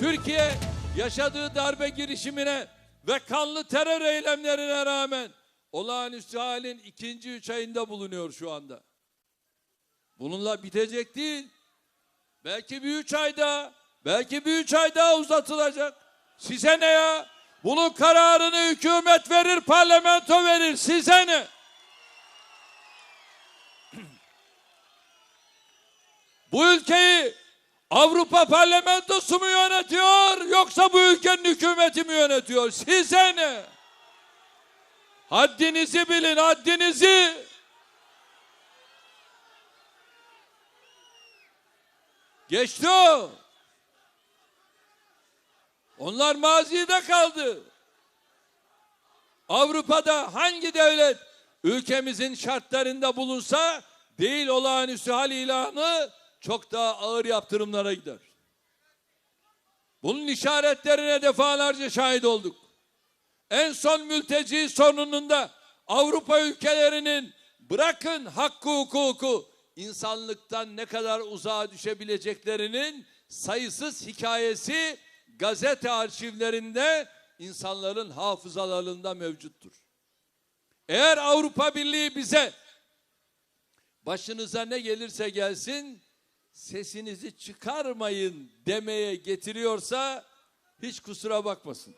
Türkiye yaşadığı darbe girişimine ve kanlı terör eylemlerine rağmen olağanüstü halin ikinci üç ayında bulunuyor şu anda. Bununla bitecek değil. Belki bir üç ay daha, belki bir üç ay daha uzatılacak. Size ne ya? Bunun kararını hükümet verir, parlamento verir. Size ne? Bu ülkeyi Avrupa parlamentosu mu yönetiyor yoksa bu ülkenin hükümeti mi yönetiyor? Size ne? Haddinizi bilin, haddinizi. Geçti o. Onlar mazide kaldı. Avrupa'da hangi devlet ülkemizin şartlarında bulunsa değil olağanüstü hal ilanı çok daha ağır yaptırımlara gider. Bunun işaretlerine defalarca şahit olduk. En son mülteci sorununda Avrupa ülkelerinin bırakın hakkı hukuku insanlıktan ne kadar uzağa düşebileceklerinin sayısız hikayesi gazete arşivlerinde insanların hafızalarında mevcuttur. Eğer Avrupa Birliği bize başınıza ne gelirse gelsin sesinizi çıkarmayın demeye getiriyorsa hiç kusura bakmasın.